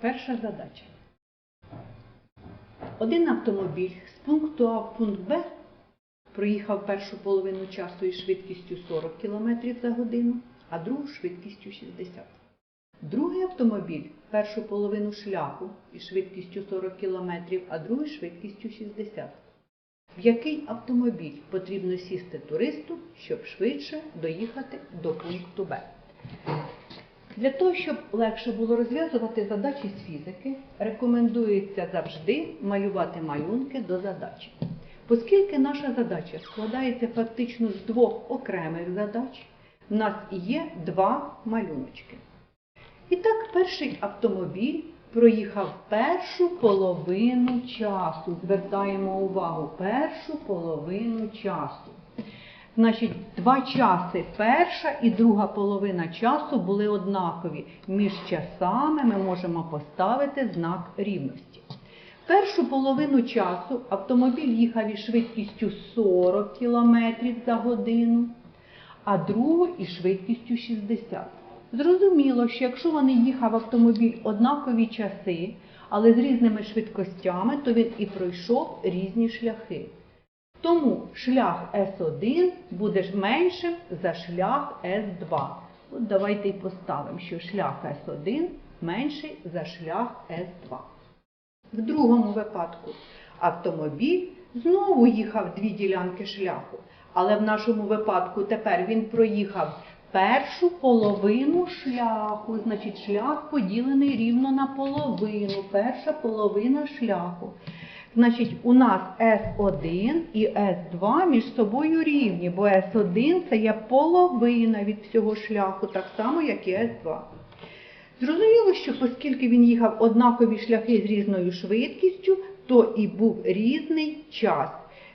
Перша задача. Один автомобіль з пункту А в пункт Б проїхав першу половину часу із швидкістю 40 км за годину, а другу швидкістю 60 Другий автомобіль першу половину шляху із швидкістю 40 км, а другий швидкістю 60 В який автомобіль потрібно сісти туристу, щоб швидше доїхати до пункту Б? Для того, щоб легше було розв'язувати задачі з фізики, рекомендується завжди малювати малюнки до задачі. Оскільки наша задача складається фактично з двох окремих задач, в нас є два малюночки. І так, перший автомобіль проїхав першу половину часу. Звертаємо увагу, першу половину часу. Значить, два часи перша і друга половина часу були однакові. Між часами ми можемо поставити знак рівності. Першу половину часу автомобіль їхав із швидкістю 40 км за годину, а другу із швидкістю 60 Зрозуміло, що якщо вони їхав автомобіль однакові часи, але з різними швидкостями, то він і пройшов різні шляхи. Тому шлях С1 буде меншим за шлях С2. От давайте і поставимо, що шлях С1 менший за шлях С2. В другому випадку автомобіль знову їхав дві ділянки шляху, але в нашому випадку тепер він проїхав першу половину шляху, значить шлях поділений рівно на половину, перша половина шляху. Значить, у нас S1 і S2 між собою рівні, бо S1 це є половина від всього шляху, так само, як і S2. Зрозуміло, що оскільки він їхав однакові шляхи з різною швидкістю, то і був різний час.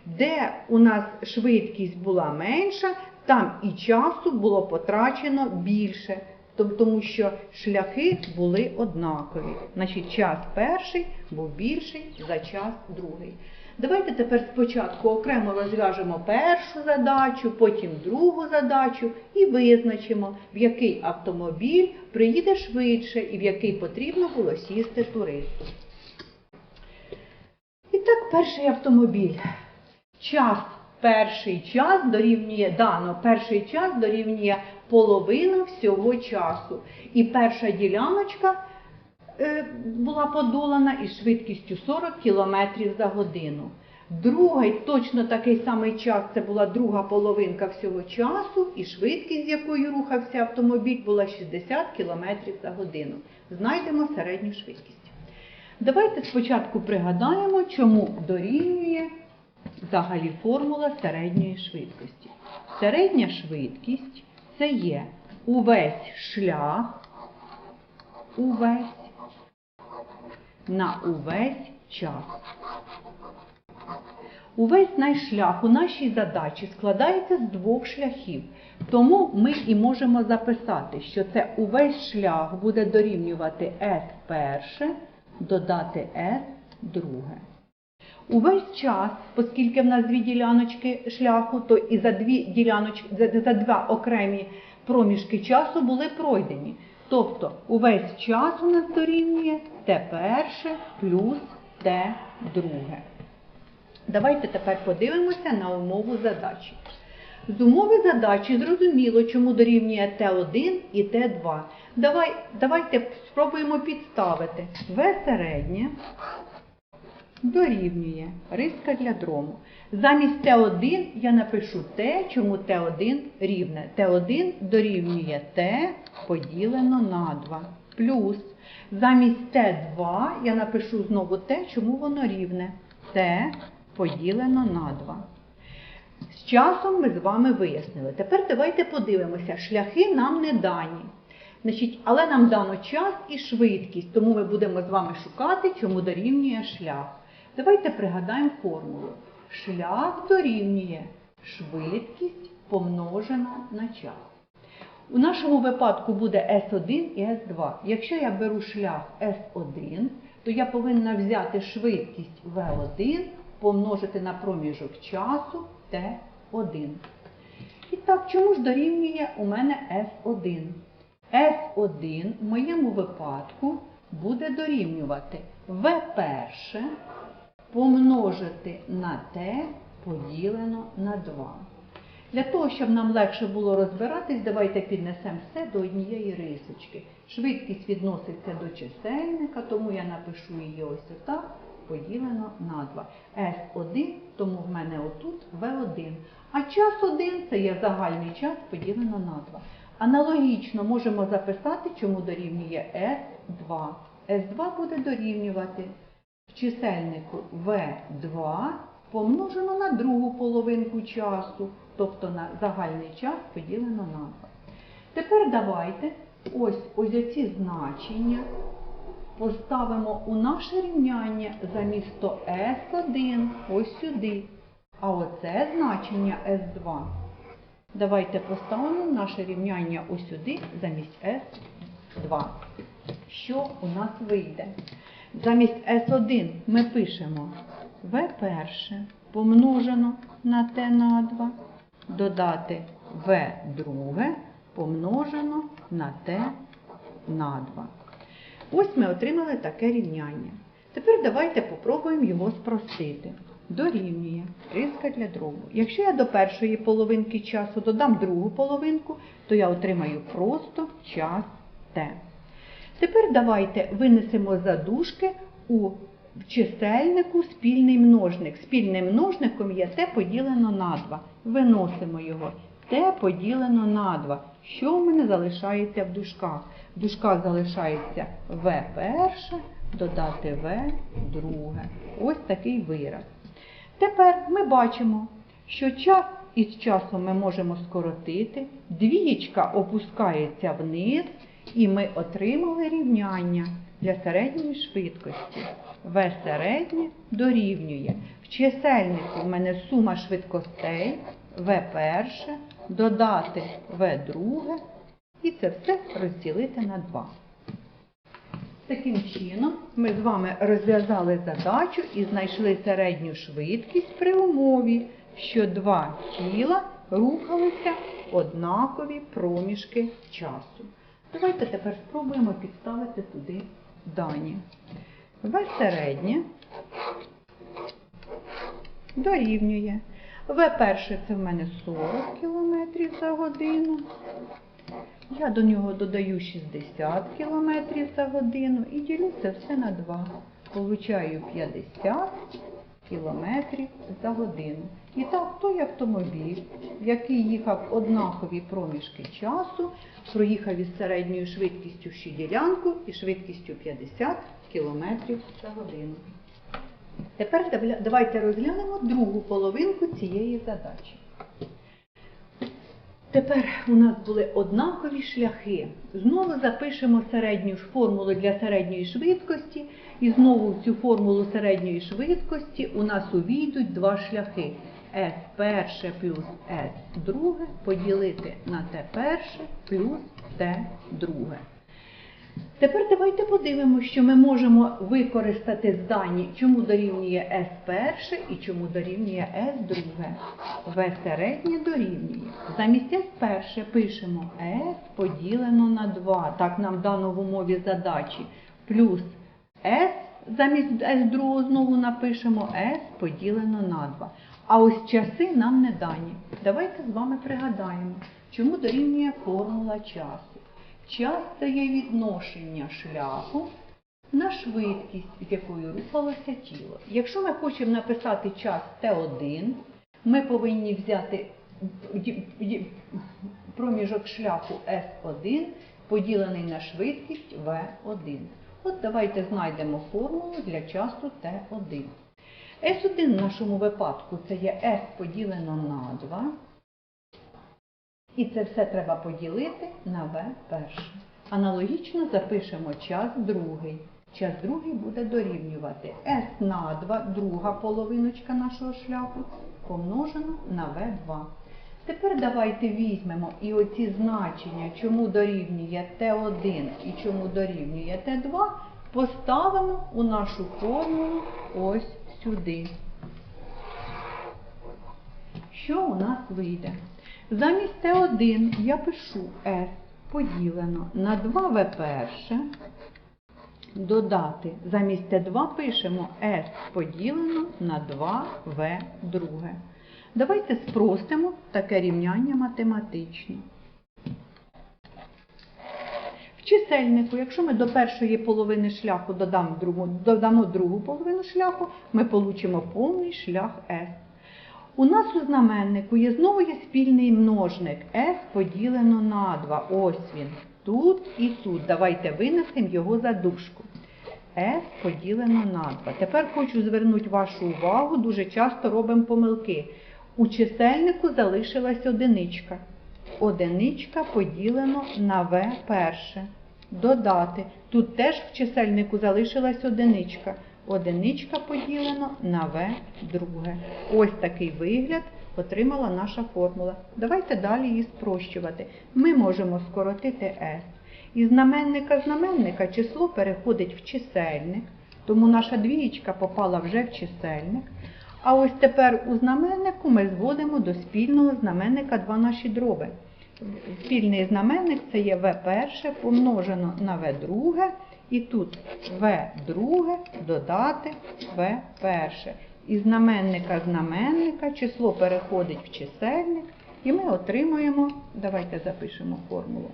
Де у нас швидкість була менша, там і часу було потрачено більше, тому що шляхи були однакові. Значить, час перший був більший за час другий. Давайте тепер спочатку окремо розв'яжемо першу задачу, потім другу задачу і визначимо, в який автомобіль приїде швидше і в який потрібно було сісти туристу. І так, перший автомобіль. Час, перший час дорівнює дано, перший час дорівнює половина всього часу. І перша діляночка е, була подолана із швидкістю 40 км за годину. Другий точно такий самий час це була друга половинка всього часу, і швидкість, з якою рухався автомобіль, була 60 км за годину. Знайдемо середню швидкість. Давайте спочатку пригадаємо, чому дорівнює взагалі формула середньої швидкості. Середня швидкість це є увесь шлях, увесь на увесь час. Увесь наш шлях у нашій задачі складається з двох шляхів. Тому ми і можемо записати, що це увесь шлях буде дорівнювати S перше, додати S друге. Увесь час, оскільки в нас дві діляночки шляху, то і за дві діляночки, за, два окремі проміжки часу були пройдені. Тобто увесь час у нас дорівнює Т перше плюс Т друге. Давайте тепер подивимося на умову задачі. З умови задачі зрозуміло, чому дорівнює Т1 і Т2. Давай, давайте спробуємо підставити. В середнє дорівнює риска для дрому. Замість Т1 я напишу Т, чому Т1 рівне. Т1 дорівнює Т поділено на 2. Плюс замість Т2 я напишу знову Т, чому воно рівне. Т поділено на 2. З часом ми з вами вияснили. Тепер давайте подивимося, шляхи нам не дані. Значить, але нам дано час і швидкість, тому ми будемо з вами шукати, чому дорівнює шлях. Давайте пригадаємо формулу. Шлях дорівнює швидкість помножена на час. У нашому випадку буде S1 і S2. Якщо я беру шлях S1, то я повинна взяти швидкість V1 помножити на проміжок часу T1. І так, чому ж дорівнює у мене S1? S1 в моєму випадку буде дорівнювати В перше помножити на Т поділено на 2. Для того, щоб нам легше було розбиратись, давайте піднесемо все до однієї рисочки. Швидкість відноситься до чисельника, тому я напишу її ось отак, поділено на 2. S1, тому в мене отут V1. А час 1 це є загальний час поділено на 2. Аналогічно можемо записати, чому дорівнює S2. S2 буде дорівнювати в чисельнику V2 помножено на другу половинку часу, тобто на загальний час поділено на 2. Тепер давайте ось ось ці значення поставимо у наше рівняння замісто S1 ось сюди. А оце значення S2. Давайте поставимо наше рівняння ось сюди замість S2. Що у нас вийде? Замість S1 ми пишемо V перше помножено на T на 2, додати V друге помножено на T на 2. Ось ми отримали таке рівняння. Тепер давайте попробуємо його спростити. Дорівнює риска для дробу. Якщо я до першої половинки часу додам другу половинку, то я отримаю просто час Т. Тепер давайте винесемо за дужки у чисельнику спільний множник. Спільним множником є Т поділено на 2. Виносимо його. Т поділено на 2. Що в мене залишається в дужках? В дужках залишається В перше, додати В друге. Ось такий вираз. Тепер ми бачимо, що час із часом ми можемо скоротити, двієчка опускається вниз, і ми отримали рівняння для середньої швидкості. В середнє дорівнює. В чисельнику в мене сума швидкостей В перше, додати В друге, і це все розділити на 2. Таким чином, ми з вами розв'язали задачу і знайшли середню швидкість при умові, що два тіла рухалися однакові проміжки часу. Давайте тепер спробуємо підставити туди дані. В середнє дорівнює. В перше це в мене 40 км за годину. Я до нього додаю 60 км за годину і ділю це все на 2. Получаю 50 км за годину. І так, той автомобіль, який їхав однакові проміжки часу, проїхав із середньою швидкістю ще ділянку і швидкістю 50 км за годину. Тепер давайте розглянемо другу половинку цієї задачі. Тепер у нас були однакові шляхи. Знову запишемо середню формулу для середньої швидкості, і знову в цю формулу середньої швидкості у нас увійдуть два шляхи. S перше плюс S друге поділити на T перше плюс T друге. Тепер давайте подивимося, що ми можемо використати здані, чому дорівнює S перше і чому дорівнює S друге. В середнє дорівнює. Замість S перше пишемо S поділено на 2, так нам дано в умові задачі, плюс S, замість S другого знову напишемо S поділено на 2. А ось часи нам не дані. Давайте з вами пригадаємо, чому дорівнює формула часу. Час це є відношення шляху на швидкість, з якою рухалося тіло. Якщо ми хочемо написати час Т1, ми повинні взяти проміжок шляху S1, поділений на швидкість V1. От давайте знайдемо формулу для часу Т1. S1 в нашому випадку це є S поділено на 2. І це все треба поділити на В перше. Аналогічно запишемо час другий. Час другий буде дорівнювати S на 2, друга половиночка нашого шляху, помножено на В2. Тепер давайте візьмемо і оці значення, чому дорівнює Т1 і чому дорівнює Т2, поставимо у нашу формулу ось сюди. Що у нас вийде? Замість Т1 я пишу S поділено на 2В перше додати. Замість Т2 пишемо S поділено на 2В друге. Давайте спростимо таке рівняння математичне. Чисельнику, якщо ми до першої половини шляху додамо другу, додамо другу половину шляху, ми получимо повний шлях S. У нас у знаменнику є знову є спільний множник S поділено на 2. Ось він. Тут і тут. Давайте винесемо його за дужку. S поділено на 2. Тепер хочу звернути вашу увагу, дуже часто робимо помилки. У чисельнику залишилась одиничка. Одиничка поділено на В перше. Додати. Тут теж в чисельнику залишилась одиничка. Одиничка поділено на В друге. Ось такий вигляд отримала наша формула. Давайте далі її спрощувати. Ми можемо скоротити S. Із знаменника знаменника число переходить в чисельник, тому наша двієчка попала вже в чисельник. А ось тепер у знаменнику ми зводимо до спільного знаменника два наші дроби. Спільний знаменник це є В перше помножено на В друге, і тут В друге додати В перше. Із знаменника знаменника число переходить в чисельник, і ми отримуємо, давайте запишемо формулу.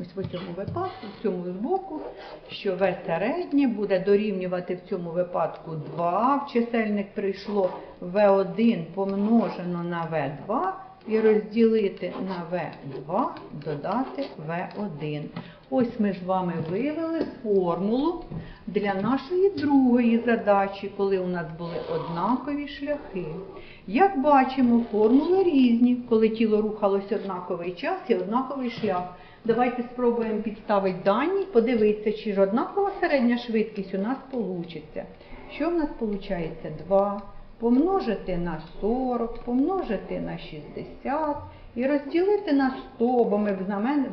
Ось в цьому випадку, в цьому збоку, що В середнє буде дорівнювати в цьому випадку 2. В чисельник прийшло В1 помножено на В2 і розділити на В2 додати В1. Ось ми з вами вивели формулу для нашої другої задачі, коли у нас були однакові шляхи. Як бачимо, формули різні, коли тіло рухалося однаковий час і однаковий шлях. Давайте спробуємо підставити дані, подивитися, чи ж однакова середня швидкість у нас вийде. Що в нас виходить? 2 помножити на 40, помножити на 60 і розділити на 100, бо ми в знамен-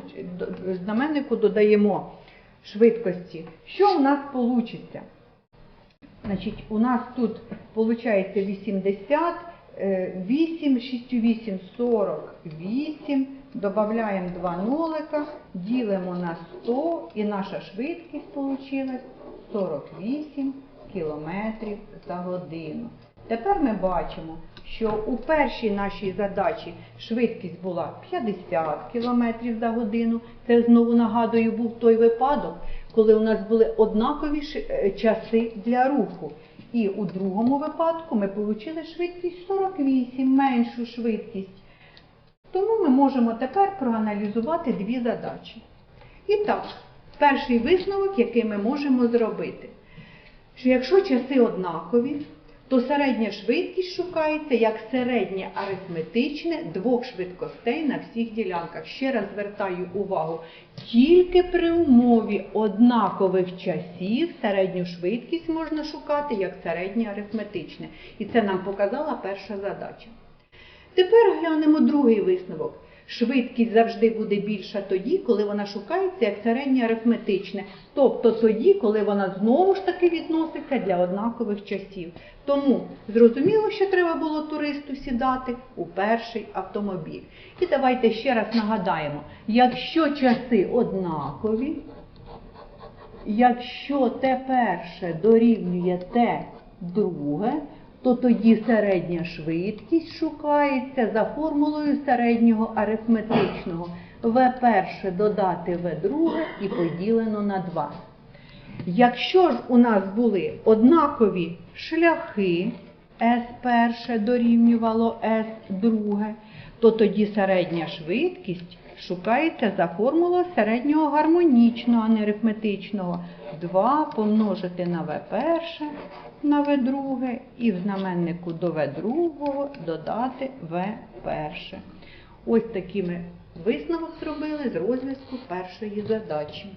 в знаменнику додаємо швидкості. Що у нас вийде? Значить, у нас тут виходить 80, е, 8, 6 8, 48, додаємо 2 нолика, ділимо на 100 і наша швидкість вийшла 48 км за годину. Тепер ми бачимо, що у першій нашій задачі швидкість була 50 км за годину. Це знову нагадую, був той випадок, коли у нас були однакові е, часи для руху. І у другому випадку ми отримали швидкість 48, меншу швидкість. Тому ми можемо тепер проаналізувати дві задачі. І так, перший висновок, який ми можемо зробити, що якщо часи однакові, то середня швидкість шукається як середнє арифметичне двох швидкостей на всіх ділянках. Ще раз звертаю увагу, тільки при умові однакових часів середню швидкість можна шукати як середнє арифметичне. І це нам показала перша задача. Тепер глянемо другий висновок. Швидкість завжди буде більша тоді, коли вона шукається як середнє арифметичне, тобто тоді, коли вона знову ж таки відноситься для однакових часів. Тому зрозуміло, що треба було туристу сідати у перший автомобіль. І давайте ще раз нагадаємо, якщо часи однакові, якщо те перше дорівнює те друге, то тоді середня швидкість шукається за формулою середнього арифметичного. В перше додати В друге і поділено на 2. Якщо ж у нас були однакові шляхи, С перше дорівнювало С друге, то тоді середня швидкість шукається за формулою середнього гармонічного, а не арифметичного. 2 помножити на В перше на В друге і в знаменнику до В другого додати В перше. Ось такі ми висновок зробили з розв'язку першої задачі.